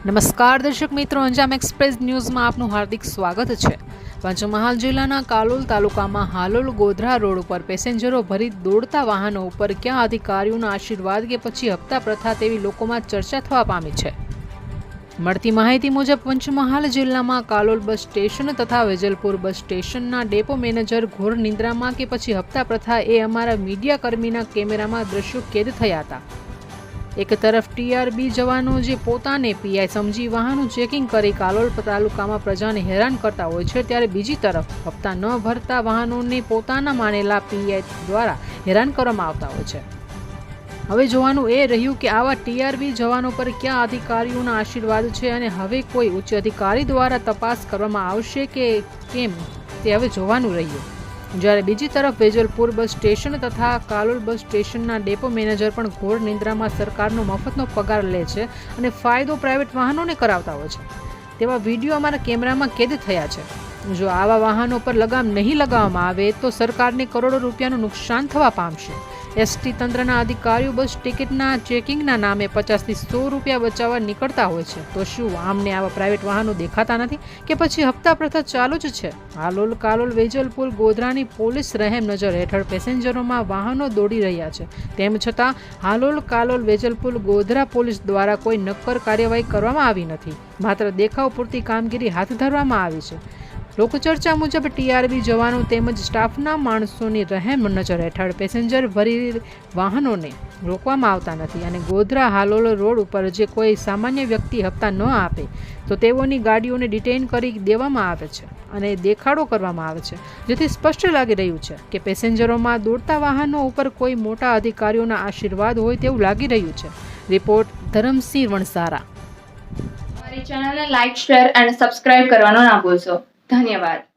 નમસ્કાર દર્શક મિત્રો, અંજામ એક્સપ્રેસ ન્યૂઝમાં આપનું હાર્દિક સ્વાગત છે. પંચમહાલ જિલ્લાના કાલોલ તાલુકામાં હાલોલ ગોધરા રોડ ઉપર પેસેન્જરો ભરી દોડતા વાહનો ઉપર ક્યાં અધિકારીઓના આશીર્વાદ કે પછી હપ્તા પ્રથા તેવી લોકોમાં ચર્ચા થવા પામી છે. મળતી માહિતી મુજબ, પંચમહાલ જિલ્લામાં કાલોલ બસ સ્ટેશન તથા વેજલપુર બસ સ્ટેશનના ડેપો મેનેજર ઘોર નિંદ્રામાં કે પછી હપ્તા પ્રથા એ અમારા મીડિયા કર્મીના કેમેરામાં દ્રશ્યો કેદ થયા હતા. એક તરફ ટીઆરબી જવાનો જે પોતાને પીઆઈ સમજી વાહનનું ચેકિંગ કરી કાલોલ તાલુકામાં પ્રજાને હેરાન કરતા હોય છે, ત્યારે બીજી તરફ હપ્તા ન ભરતા વાહનોને પોતાના માનેલા પીઆઈ દ્વારા હેરાન કરવામાં આવતા હોય છે. હવે જોવાનું એ રહ્યું કે આવા ટીઆરબી જવાનો પર ક્યાં અધિકારીઓના આશીર્વાદ છે અને હવે કોઈ ઉચ્ચ અધિકારી દ્વારા તપાસ કરવામાં આવશે કે કેમ, તે હવે જોવાનું રહ્યું. જ્યારે બીજી તરફ વેજલપુર બસ સ્ટેશન તથા કાલોલ બસ સ્ટેશનના ડેપો મેનેજર પણ ઘોર નિંદ્રામાં સરકારનો મફતનો પગાર લે છે અને ફાયદો પ્રાઇવેટ વાહનોને કરાવતા હોય છે. તેવા વીડિયો અમારા કેમેરામાં કેદ થયા છે. જો આવા વાહનો પર લગામ નહીં લગાવવામાં આવે તો સરકારને કરોડો રૂપિયાનું નુકસાન થવા પામશે. એસટી તંત્રના અધિકારીઓ બસ ટિકિટના ચેકિંગના નામે પચાસથી સો રૂપિયા બચાવવા નીકળતા હોય છે. તો શું આમને આવા પ્રાઇવેટ વાહનો દેખાતા નથી કે પછી હપ્તા પ્રથા ચાલુ જ છે? હાલોલ કાલોલ વેજલપુર ગોધરાની પોલીસ રહેમ નજર હેઠળ પેસેન્જરોમાં વાહનો દોડી રહ્યા છે. તેમ છતાં હાલોલ કાલોલ વેજલપુર ગોધરા પોલીસ દ્વારા કોઈ નક્કર કાર્યવાહી કરવામાં આવી નથી. માત્ર દેખાવ પૂરતી કામગીરી હાથ ધરવામાં આવી છે. લોકચર્ચા મુજબ ટીઆરબી જવાનો તેમજ સ્ટાફના માણસોની રહેમ નજર હેઠળ પેસેન્જર ભરી વાહનોને રોકવામાં આવતા નથી અને ગોધરા હાલોલ રોડ ઉપર જે કોઈ સામાન્ય વ્યક્તિ હપ્તા ન આપે, તો તેઓની ગાડીઓને ડિટેઇન કરી દેવામાં આવે છે અને દેખાડો કરવામાં આવે છે. જેથી સ્પષ્ટ લાગી રહ્યું છે કે પેસેન્જરોમાં દોડતા વાહનો ઉપર કોઈ મોટા અધિકારીઓના આશીર્વાદ હોય તેવું લાગી રહ્યું છે. રિપોર્ટ ધરમસિંહ વણસારા. અમારી ચેનલને લાઇક શેર અને સબસ્ક્રાઇબ કરવાનો ના ભૂલશો. ધન્યવાદ.